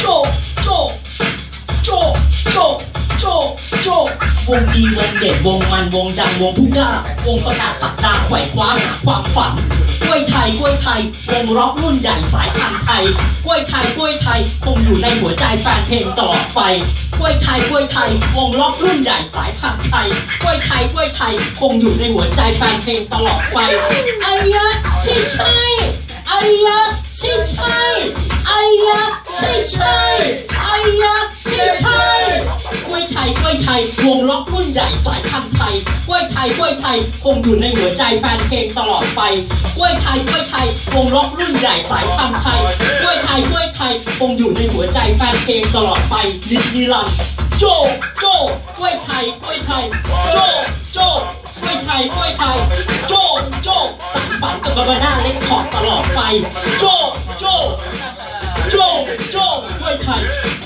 โจโจโจโจโจโจวงดีวงเด็ดวงมันวงดังวงผู้กล้าวงประกาศสัปดาห์ไขว่คว้าหาความฝันกล้วยไทยกล้วยไทยวงร็อกรุ่นใหญ่สายพันธุ์ไทยกล้วยไทยกล้วยไทยคงอยู่ในหัวใจแฟนเพลงตลอดไปกล้วยไทยกล้วยไทยวงร็อกรุ่นใหญ่สายพันธุ์ไทยกล้วยไทยกล้วยไทยคงอยู่ในหัวใจแฟนเพลงตลอดไปไอ้ยะใช่ใช่ไอ้ยะใช่ใช่ ยะใช่ใช่ไอ้ยะใช่ใช่กล้วยไทยกล้วยไทยวงล็อกรุ่นใหญ่สายพันธุ์ไทยกล้วยไทยกล้วยไทยคงอยู่ในหัวใจแฟนเพลงตลอดไปกล้วยไทยกล้วยไทยวงล็อกรุ่นใหญ่สายพันธุ์ไทยกล้วยไทยกล้วยไทยคงอยู่ในหัวใจแฟนเพลงตลอดไปนิดนิรันด์โจโจกล้วยไทยกล้วยไทยโจโจกล้วยไทยกล้วยไทยโจโจสานฝันกับบาบาน่าเล็กขอดตลอดไปโจโจ blood types.